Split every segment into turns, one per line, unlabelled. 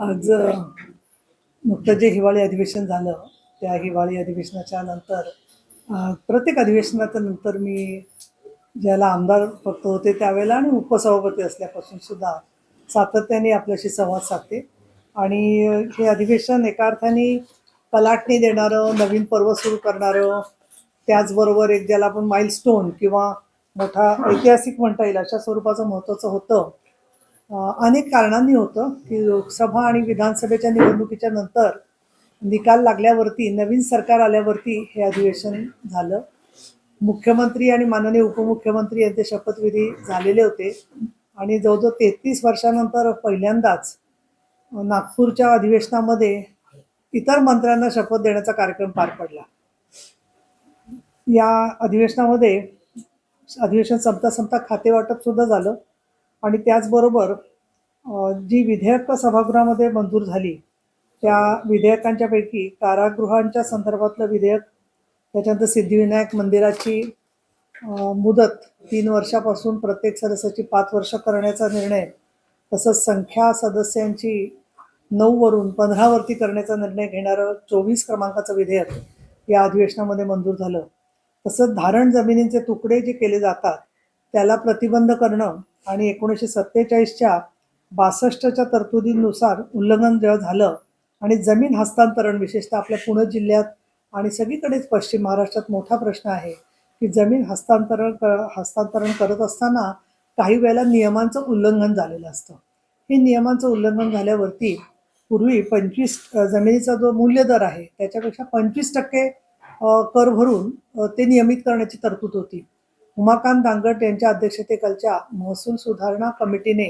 आज नुकतं जे हिवाळी अधिवेशन झालं त्या हिवाळी अधिवेशनाच्या नंतर प्रत्येक अधिवेशनाच्या नंतर मी ज्याला आमदार फक्त होते त्यावेळेला आणि उपसभापती असल्यापासून सुद्धा सातत्याने आपल्याशी संवाद साधते. आणि हे अधिवेशन एका अर्थाने कलाटणी देणारं नवीन पर्व सुरू करणारं त्याचबरोबर एक ज्याला आपण माइलस्टोन किंवा मोठा ऐतिहासिक म्हणता येईल अशा स्वरूपाचं महत्त्वाचं होतं. अनेक कारणांनी होतं की लोकसभा आणि विधानसभेच्या निवडणुकीच्या नंतर निकाल लागल्यावरती नवीन सरकार आल्यावरती हे अधिवेशन झालं. मुख्यमंत्री आणि माननीय उपमुख्यमंत्री यांचे शपथविधी झालेले होते. आणि जवळजवळ तेहतीस वर्षानंतर पहिल्यांदाच नागपूरच्या अधिवेशनामध्ये इतर मंत्र्यांना शपथ देण्याचा कार्यक्रम पार पडला. या अधिवेशनामध्ये अधिवेशन संपता संपता खातेवाटप सुद्धा झालं. आणि त्याचबरोबर जी विधेयकं सभागृहामध्ये मंजूर झाली त्या विधेयकांच्यापैकी कारागृहांच्या संदर्भातलं विधेयक त्याच्यानंतर सिद्धिविनायक मंदिराची मुदत तीन वर्षापासून प्रत्येक सदस्याची पाच वर्ष करण्याचा निर्णय तसंच संख्या सदस्यांची नऊवरून पंधरावरती करण्याचा निर्णय घेणारं चोवीस क्रमांकाचं विधेयक या अधिवेशनामध्ये मंजूर झालं. तसंच धारण जमिनींचे तुकडे जे केले जातात त्याला प्रतिबंध करणं आणि एकोणीसशे सत्तेचाळीसच्या बासष्टच्या तरतुदींनुसार उल्लंघन जेव्हा झालं आणि जमीन हस्तांतरण विशेषतः आपल्या पुणे जिल्ह्यात आणि सगळीकडेच पश्चिम महाराष्ट्रात मोठा प्रश्न आहे की जमीन हस्तांतरण क हस्तांतरण करत असताना काही वेळेला नियमांचं उल्लंघन झालेलं असतं. हे नियमांचं उल्लंघन झाल्यावरती पूर्वी पंचवीस जमिनीचा जो मूल्य दर आहे त्याच्यापेक्षा पंचवीस टक्के कर भरून ते नियमित करण्याची तरतूद होती. उमाकांत दांगट यांच्या अध्यक्षतेखालच्या महसूल सुधारणा कमिटीने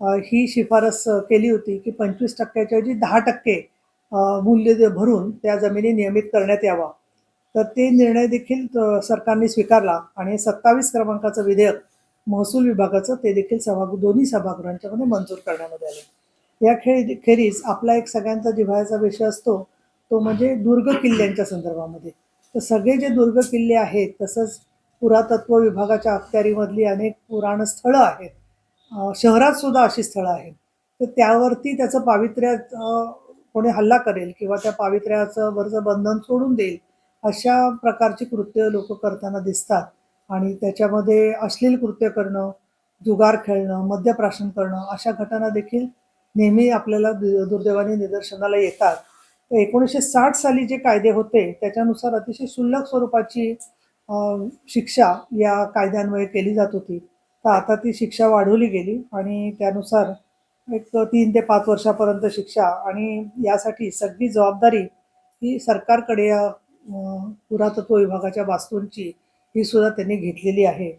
ही शिफारस केली होती की पंचवीस टक्क्याच्या ऐवजी दहा टक्के मूल्य भरून त्या जमिनी नियमित करण्यात यावा. तर ते निर्णय देखील सरकारने स्वीकारला आणि सत्तावीस क्रमांकाचं विधेयक महसूल विभागाचं ते देखील सभागृ दोन्ही सभागृहांच्यामध्ये मंजूर करण्यामध्ये आले. या खेळ खेरीज आपला एक सगळ्यांचा जिव्हाळ्याचा विषय असतो तो म्हणजे दुर्ग किल्ल्यांच्या संदर्भामध्ये. तर सगळे जे दुर्ग किल्ले आहेत तसंच पुरातत्व विभागाच्या अखत्यारीमधली अनेक पुराण स्थळं आहेत. शहरात सुद्धा अशी स्थळं आहेत. तर त्यावरती त्याचं पावित्र्यात कोणी हल्ला करेल किंवा त्या पावित्र्याचं वरचं बंधन सोडून देईल अशा प्रकारची कृत्य लोक करताना दिसतात. आणि त्याच्यामध्ये अश्लील कृत्य करणं जुगार खेळणं मद्यप्राशन करणं अशा घटना देखील नेहमी आपल्याला दुर्दैवाने निदर्शनाला येतात. एकोणीसशे साठ साली जे कायदे होते त्याच्यानुसार अतिशय शुल्लक स्वरूपाची शिक्षा या कायद्यान्वये केली जात होती. तर आता ती शिक्षा वाढवली गेली आणि त्यानुसार एक तीन ते पाच वर्षापर्यंत शिक्षा आणि यासाठी सगळी जबाबदारी ही सरकारकडे या पुरातत्व विभागाच्या वास्तूंची ही सुद्धा त्यांनी घेतलेली आहे.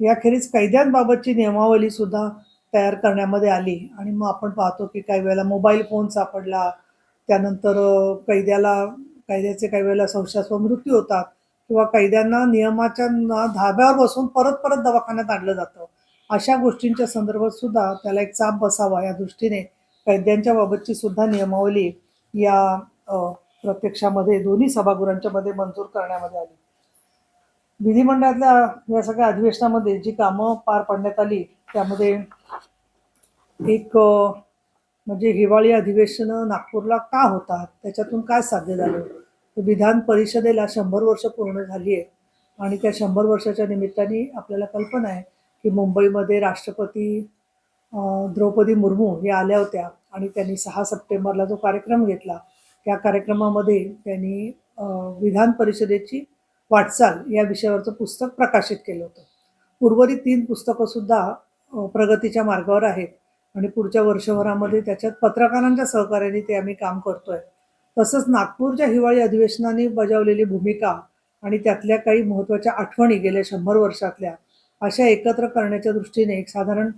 याखेरीज कैद्यांबाबतची नियमावली सुद्धा तयार करण्यामध्ये आली आणि मग आपण पाहतो की काही वेळेला मोबाईल फोन सापडला त्यानंतर कैद्याला कैद्याचे काही वेळेला संशयास्पद मृत्यू होतात. किंवा कैद्यांना नियमाच्या धाब्यावर बसून परत परत दवाखान्यात आणलं जातं. अशा गोष्टींच्या संदर्भात सुद्धा त्याला एक चाप बसावा या दृष्टीने कैद्यांच्या बाबतची सुद्धा नियमावली या प्रत्यक्षामध्ये दोन्ही सभागृहांच्या मध्ये मंजूर करण्यामध्ये आली. विधिमंडळातल्या या सगळ्या अधिवेशनामध्ये जी कामं पार पाडण्यात आली त्यामध्ये एक म्हणजे हिवाळी अधिवेशनं नागपूरला का होतात? त्याच्यातून काय साध्य झालं? विधान परिषदेला शंभर वर्ष पूर्ण झाली आहे आणि त्या शंभर वर्षाच्या निमित्ताने आपल्याला कल्पना आहे की मुंबईमध्ये राष्ट्रपती द्रौपदी मुर्मू या आल्या होत्या आणि त्यांनी सहा सप्टेंबरला जो कार्यक्रम घेतला त्या कार्यक्रमामध्ये त्यांनी विधान परिषदेची वाटचाल या विषयावरचं पुस्तक प्रकाशित केलं होतं. उर्वरित तीन पुस्तकंसुद्धा प्रगतीच्या मार्गावर आहेत. आणि पुढच्या वर्षभरामध्ये त्याच्यात पत्रकारांच्या सहकार्याने ते आम्ही काम करतोय. तसंच नागपूरच्या हिवाळी अधिवेशनाने बजावलेली भूमिका आणि त्यातल्या काही महत्त्वाच्या आठवणी गेल्या शंभर वर्षातल्या अशा एकत्र करण्याच्या दृष्टीने एक साधारण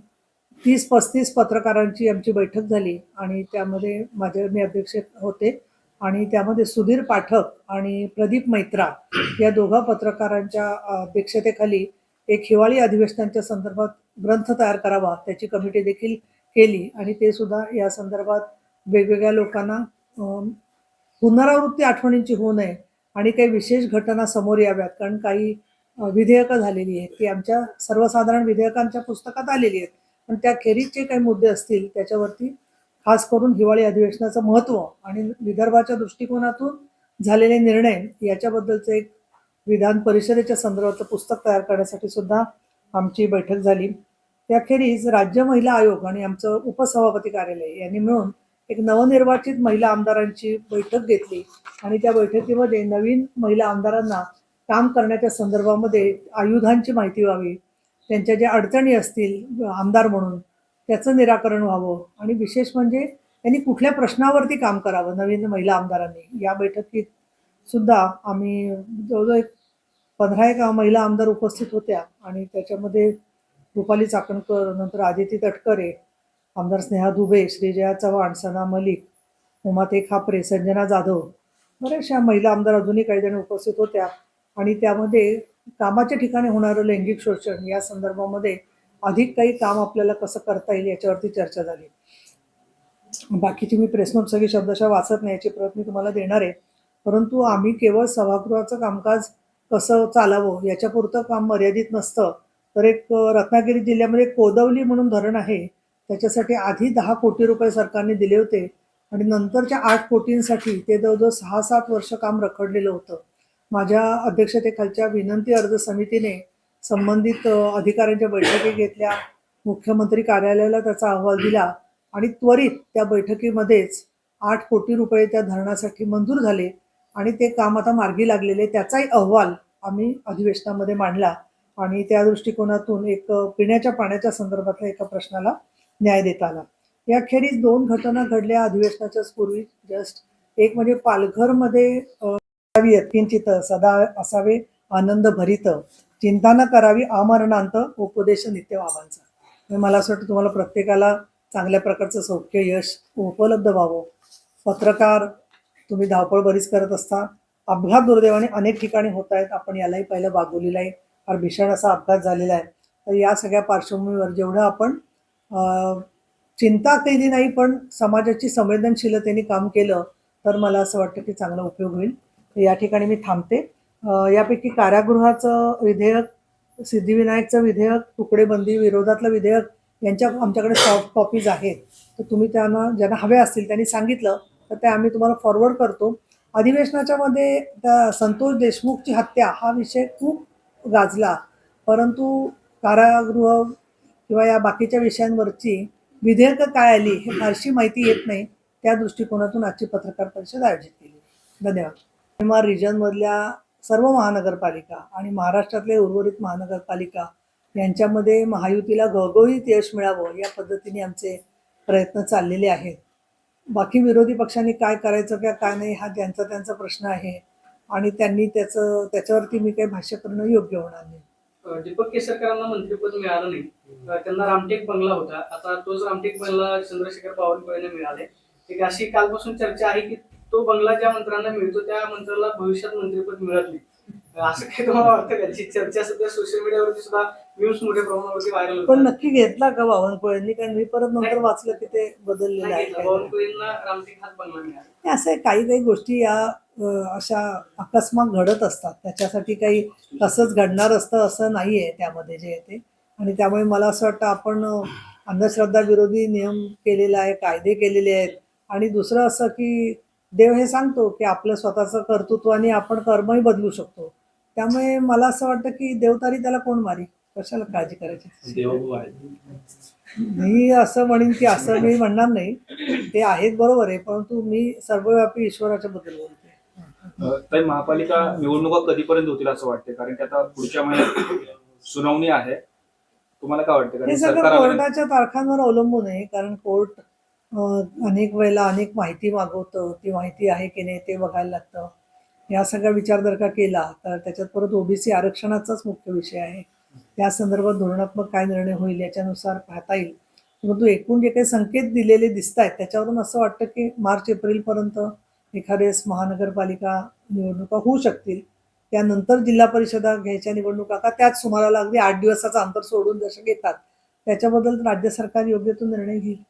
तीस पस्तीस पत्रकारांची आमची बैठक झाली आणि त्यामध्ये माझे मी अध्यक्ष होते आणि त्यामध्ये सुधीर पाठक आणि प्रदीप मैत्रा या दोघा पत्रकारांच्या अध्यक्षतेखाली एक हिवाळी अधिवेशनांच्या संदर्भात ग्रंथ तयार करावा त्याची कमिटी देखील केली आणि ते सुद्धा या संदर्भात वेगवेगळ्या लोकांना पुनरावृत्ती आठवणींची होऊ नये आणि काही विशेष घटना समोर याव्यात. कारण काही विधेयकं झालेली आहेत. ती आमच्या सर्वसाधारण विधेयकांच्या पुस्तकात आलेली आहेत. पण त्या खेरीजचे काही मुद्दे असतील त्याच्यावरती खास करून हिवाळी अधिवेशनाचं महत्त्व आणि विदर्भाच्या दृष्टिकोनातून झालेले निर्णय याच्याबद्दलचं एक विधान परिषदेच्या संदर्भातलं पुस्तक तयार करण्यासाठी सुद्धा आमची बैठक झाली. त्याखेरीज राज्य महिला आयोग आणि आमचं उपसभापती कार्यालय यांनी मिळून एक नवनिर्वाचित महिला आमदारांची बैठक घेतली आणि त्या बैठकीमध्ये नवीन महिला आमदारांना काम करण्याच्या संदर्भामध्ये आयुधांची माहिती व्हावी त्यांच्या ज्या अडचणी असतील आमदार म्हणून त्याचं निराकरण व्हावं आणि विशेष म्हणजे त्यांनी कुठल्या प्रश्नावरती काम करावं नवीन महिला आमदारांनी. या बैठकीत सुद्धा आम्ही जवळजवळ एक पंधरा एक महिला आमदार उपस्थित होत्या आणि त्याच्यामध्ये रुपाली चाकणकर नंतर आदिती तटकरे आमदार स्नेहा दुबे श्रीजया चव्हाण सना मलिक उमाते खापरे संजना जाधव बऱ्याचशा महिला आमदार अजूनही काही जण उपस्थित होत्या आणि त्यामध्ये कामाच्या ठिकाणी होणारं लैंगिक शोषण या संदर्भामध्ये अधिक काही काम आपल्याला कसं करता येईल याच्यावरती चर्चा झाली. बाकीची मी प्रेसनोट सगळी शब्दशः वाचत नाही याची प्रयत्न तुम्हाला देणार आहे. परंतु आम्ही केवळ सभागृहाचं कामकाज कसं चालावं याच्यापुरतं काम मर्यादित नसतं. तर एक रत्नागिरी जिल्ह्यामध्ये कोदवली म्हणून धरण आहे. त्याच्यासाठी आधी दहा कोटी रुपये सरकारने दिले होते आणि नंतरच्या आठ कोटींसाठी ते जवळजवळ सहा सात वर्ष काम रखडलेलं होतं. माझ्या अध्यक्षतेखालच्या विनंती अर्ज समितीने संबंधित अधिकाऱ्यांच्या बैठकी घेतल्या मुख्यमंत्री कार्यालयाला त्याचा अहवाल दिला आणि त्वरित त्या बैठकीमध्येच आठ कोटी रुपये त्या धरणासाठी मंजूर झाले आणि ते काम आता मार्गी लागलेले त्याचाही अहवाल आम्ही अधिवेशनामध्ये मांडला आणि त्या दृष्टिकोनातून एक पिण्याच्या पाण्याच्या संदर्भातल्या एका प्रश्नाला न्याय देता आला याखेरीज दोन घटना घडल्या अधिवेशनाच्याच पूर्वी जस्ट एक म्हणजे पालघरमध्ये किंचित यत्किंचित सदा असावे आनंद भरित चिंताना करावी अमरणांत उपदेश नित्य बाबांचा. म्हणजे मला असं वाटतं तुम्हाला प्रत्येकाला चांगल्या प्रकारचं सौख्य यश उपलब्ध व्हावं. पत्रकार तुम्ही धावपळ बरीच करत असता. अपघात दुर्दैवाने अनेक ठिकाणी होत आहेत. आपण यालाही पहिलं वागवलेलं आहे फार भीषण असा अपघात झालेला आहे. तर या सगळ्या पार्श्वभूमीवर जेवढं आपण चिंता केली नाही पण समाजाची संवेदनशीलतेने काम केलं तर मला असं वाटतं की चांगला उपयोग होईल. या ठिकाणी मी थांबते. यापैकी कारागृहाचं विधेयक सिद्धिविनायकचं विधेयक तुकडेबंदी विरोधातलं विधेयक यांच्या आमच्याकडे सॉफ्ट कॉपीज आहेत. तर तुम्ही त्यांना ज्यांना हवे असतील त्यांनी सांगितलं तर ते आम्ही तुम्हाला फॉरवर्ड करतो. अधिवेशनाच्या मध्ये त्या संतोष देशमुखची हत्या हा विषय खूप गाजला. परंतु कारागृह किंवा या बाकीच्या विषयांवरची विधेयकं काय आली हे फारशी माहिती येत नाही. त्या दृष्टिकोनातून आजची पत्रकार परिषद आयोजित केली. धन्यवाद. किंवा रिजनमधल्या सर्व महानगरपालिका आणि महाराष्ट्रातले उर्वरित महानगरपालिका यांच्यामध्ये महायुतीला घवघवीत यश मिळावं या पद्धतीने आमचे प्रयत्न चाललेले आहेत. बाकी विरोधी पक्षांनी काय करायचं किंवा काय नाही हा ज्यांचा त्यांचा प्रश्न आहे आणि त्यांनी त्याचं त्याच्यावरती मी काही भाष्य करणं योग्य होणार नाही.
दीपक केसरकरांना मंत्रिपद मिळालं नाही. त्यांना रामटेक बंगला होता. आता तोच रामटेक बंगला चंद्रशेखर बावनकुळेने मिळाले. एक अशी कालपासून चर्चा आहे की तो बंगला ज्या मंत्र्यांना मिळतो त्या मंत्र्याला भविष्यात मंत्रिपद मिळत नाही. असं काही तुम्हाला वाटतं का? जी चर्चा सध्या सोशल मीडियावरती सुद्धा न्यूज मोठ्या प्रमाणावरती व्हायरल
पण नक्की घेतला का बावनकुळेंनी कारण मी परत नंतर. वाचलं की ते बदललेलं आहे.
बावनकुळेंना मिळाला.
असं आहे, काही काही गोष्टी या अ, अशा अकस्मात घडत असतात. त्याच्यासाठी काही तसंच घडणार असतं असं नाही आहे त्यामध्ये जे येते आणि त्यामुळे मला असं वाटतं आपण अ, अंधश्रद्धा विरोधी नियम केलेला आहे कायदे केलेले आहेत. आणि दुसरं असं की देव हे सांगतो की आपलं स्वतःचं कर्तृत्वाने आपण कर्मही बदलू शकतो. त्यामुळे मला असं वाटतं की देवतारी त्याला कोण मारी? कशाला काळजी करायची? मी असं म्हणेन की असं मी म्हणणार नाही. ते आहेत बरोबर आहे परंतु मी सर्वव्यापी ईश्वराच्या बद्दल बोलते.
महापालिका निवडणुका कधीपर्यंत होतील असं वाटते कारण की आता पुढच्या महिन्यात सुनावणी आहे. तुम्हाला काय वाटतं
हे
कारण
सगळं कोर्टाच्या तारखांवर अवलंबून आहे कारण कोर्ट अनेक वेळेला अनेक माहिती मागवतं ती माहिती आहे की नाही ते बघायला लागतं. या सगळा विचार जर का केला तर त्याच्यात परत ओबीसी आरक्षणाचाच मुख्य विषय आहे. त्या संदर्भात धोरणात्मक काय निर्णय होईल याच्यानुसार पाहता येईल. परंतु एकूण जे काही संकेत दिलेले दिसत आहेत त्याच्यावरून असं वाटतं की मार्च एप्रिलपर्यंत एखाद्यास महानगरपालिका निवडणुका होऊ शकतील. त्यानंतर जिल्हा परिषदा घ्यायच्या निवडणुका का? त्याच सुमाराला अगदी आठ दिवसाचा अंतर सोडून जसं घेतात. त्याच्याबद्दल राज्य सरकार योग्य तो निर्णय घेईल.